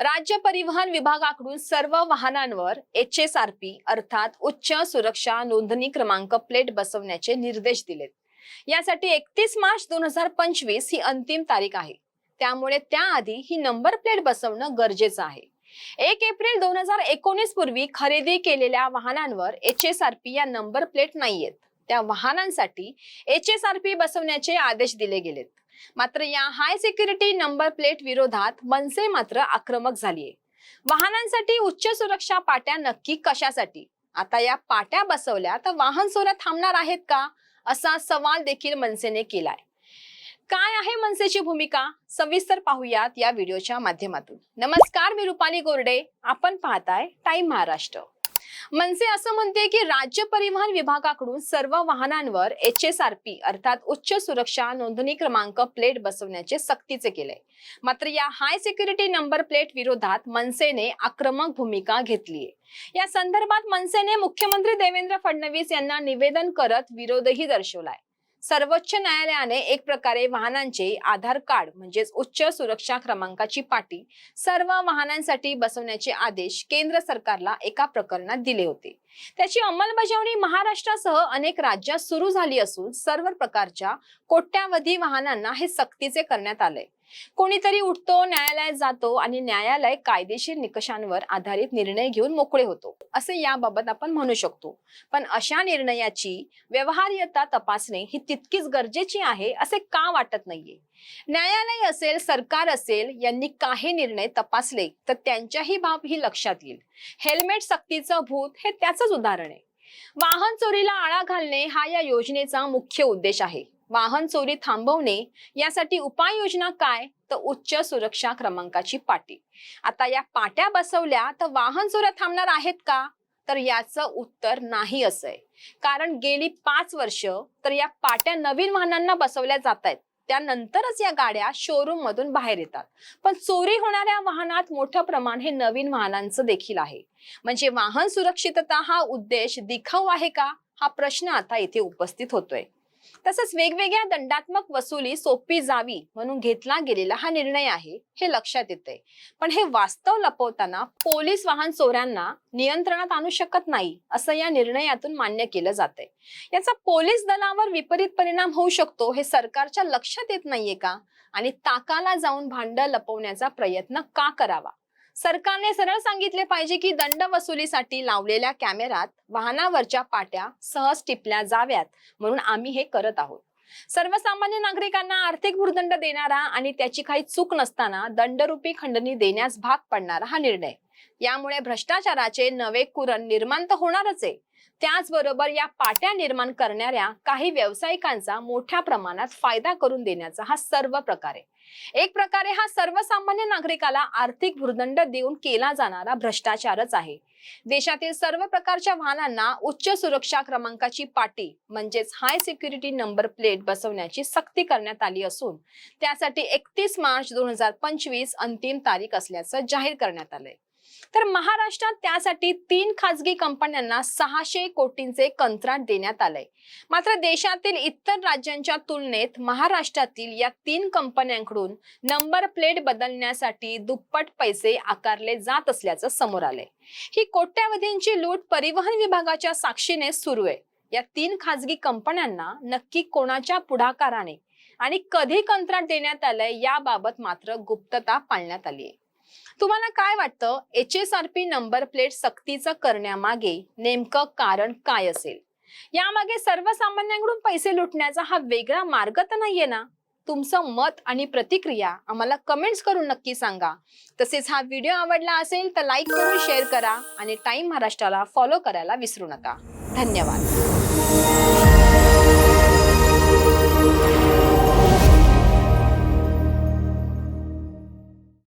राज्य परिवहन विभागाकडून सर्व वाहनांवर एच एस आर पी अर्थात उच्च सुरक्षा नोंदणी क्रमांक प्लेट बसवण्याचे निर्देश दिलेत. यासाठी एकतीस मार्च दोन हजार पंचवीस ही अंतिम तारीख आहे. त्यामुळे त्याआधी ही नंबर प्लेट बसवणं गरजेचं आहे. एक एप्रिल दोन हजार एकोणीस पूर्वी खरेदी केलेल्या वाहनांवर एच एस आर पी या नंबर प्लेट नाहीयेत. त्या वाहनांसाठी एच एस आर पी बसवण्याचे आदेश दिले गेलेत. मात्र या हाय सिक्युरिटी नंबर प्लेट विरोधात मनसे मात्र आक्रमक झालीये. वाहनांसाठी उच्च सुरक्षा पाट्या नक्की कशासाठी? आता या पाट्या बसवल्या तर वाहन चोऱ्या थांबणार आहेत का? असा सवाल देखील मनसेने केलाय. काय आहे मनसेची भूमिका? सविस्तर पाहूयात या व्हिडिओच्या माध्यमातून. नमस्कार मी रुपाली गोरडे. आपण पाहताय टाइम महाराष्ट्र. मनसे असं म्हणते की राज्य परिवहन विभागाकडून सर्व वाहनांवर एच एस आर पी अर्थात उच्च सुरक्षा नोंदणी क्रमांक प्लेट बसवण्याचे सक्तीचे केले. मात्र या हाय सिक्युरिटी नंबर प्लेट विरोधात मनसेने आक्रमक भूमिका घेतली या संदर्भात मनसेने मुख्यमंत्री देवेंद्र फडणवीस यांना निवेदन करत विरोधही दर्शवलाय. सर्वोच्च न्यायालयाने एक प्रकारे वाहनांचे आधार कार्ड म्हणजेच उच्च सुरक्षा क्रमांकाची पाटी सर्व वाहनांसाठी बसवण्याचे आदेश केंद्र सरकारला एका प्रकरणात दिले होते. त्याची अंमलबजावणी महाराष्ट्रासह अनेक राज्यात सुरू झाली असून सर्व प्रकारच्या कोट्यावधी वाहनांना हे सक्तीचे करण्यात आले कोणीतरी उठतो न्यायालयात जातो आणि न्यायालय कायदेशीर निकषांवर आधारित निर्णय घेऊन मोकळे होतो. असे याबाबत आपण म्हणू शकतो. पण अशा निर्णयाची व्यवहार्यता तपासणे ही तितकीच गरजेची आहे असे का वाटत नाहीये? न्यायालय असेल सरकार असेल यांनी काही निर्णय तपासले तर त्यांच्याही बाब ही लक्षात येईल. हेल्मेट सक्तीचं भूत हे त्याच उदाहरण आहे. वाहन चोरीला आळा घालणे हा या योजनेचा मुख्य उद्देश आहे. वाहन चोरी थांबवणे यासाठी उपाययोजना काय? तर उच्च सुरक्षा क्रमांकाची पाटी. आता या पाट्या बसवल्या तर वाहन चोऱ्या थांबणार आहेत का? तर याचं उत्तर नाही असं आहे कारण गेली पाच वर्ष तर या पाट्या नवीन वाहनांना बसवल्या जात आहेत. त्यानंतरच या गाड्या शोरूम मधून बाहेर येतात. पण चोरी होणाऱ्या वाहनात मोठं प्रमाण हे नवीन वाहनांचं देखील आहे. म्हणजे वाहन सुरक्षितता हा उद्देश दिखाऊ आहे का? हा प्रश्न आता इथे उपस्थित होतोय. तसंच वेगवेगळ्या दंडात्मक वसुली सोपी जावी म्हणून घेतला गेलेला हा निर्णय आहे हे लक्षात येते पण हे वास्तव लपवताना पोलीस वाहन चोऱ्यांना नियंत्रणात आणू शकत नाही असं या निर्णयातून मान्य केलं जाते याचा पोलीस दलावर विपरीत परिणाम होऊ शकतो हे सरकारच्या लक्षात येत नाहीये का? आणि ताकाला जाऊन भांड लपवण्याचा प्रयत्न का करावा? सरकारने सरळ सांगितले पाहिजे की दंड वसुलीसाठी लावलेल्या कॅमेरात वाहनावरच्या पाट्या सहज टिपल्या जाव्यात म्हणून आम्ही हे करत आहोत. सर्वसामान्य नागरिकांना आर्थिक भूर्दंड देणारा आणि त्याची काही चूक नसताना दंडरूपी खंडणी देण्यास भाग पडणारा हा निर्णय. यामुळे भ्रष्टाचाराचे नवे कुरण निर्माण तर होणारच आहे. त्याचबरोबर या पाट्या निर्माण करणाऱ्या काही व्यावसायिकांचा मोठ्या प्रमाणात फायदा करून देण्याचा हा सर्व प्रकार आहे. एक प्रकारे हा सर्वसामान्य नागरिकाला आर्थिक भूर्दंड देऊन केला जाणारा भ्रष्टाचारच आहे. देशातील सर्व प्रकारच्या वाहनांना उच्च सुरक्षा क्रमांकाची पाटी म्हणजेच हाय सिक्युरिटी नंबर प्लेट बसवण्याची सक्ती करण्यात आली असून त्यासाठी एकतीस मार्च दोन हजार पंचवीस अंतिम तारीख असल्याचं जाहीर करण्यात आलंय. तर महाराष्ट्रात त्यासाठी तीन खासगी कंपन्यांना सहाशे कोटींचे कंत्राट देण्यात आलंय. मात्र देशातील इतर राज्यांच्या तुलनेत महाराष्ट्रातील या तीन कंपन्यांकडून नंबर प्लेट बदलण्यासाठी दुप्पट पैसे आकारले जात असल्याचं समोर आलंय. ही कोट्यावधींची लूट परिवहन विभागाच्या साक्षीने सुरू आहे. या तीन खासगी कंपन्यांना नक्की कोणाच्या पुढाकाराने आणि कधी कंत्राट देण्यात आलंय याबाबत मात्र गुप्तता पाळण्यात आली आहे तुम्हाला काय वाटतं? H S R P number plate सक्तीचं करण्यामागे नेमकं कारण काय असेल? यामागे सर्वसामान्यांकडून पैसे लुटण्याचा हा वेगळा मार्ग तर नाहीये ना? तुमचं मत आणि प्रतिक्रिया आम्हाला कमेंट्स करून नक्की सांगा. तसेच हा व्हिडिओ आवडला असेल तर लाईक करून शेअर करा आणि टाइम महाराष्ट्राला फॉलो करायला विसरू नका. धन्यवाद.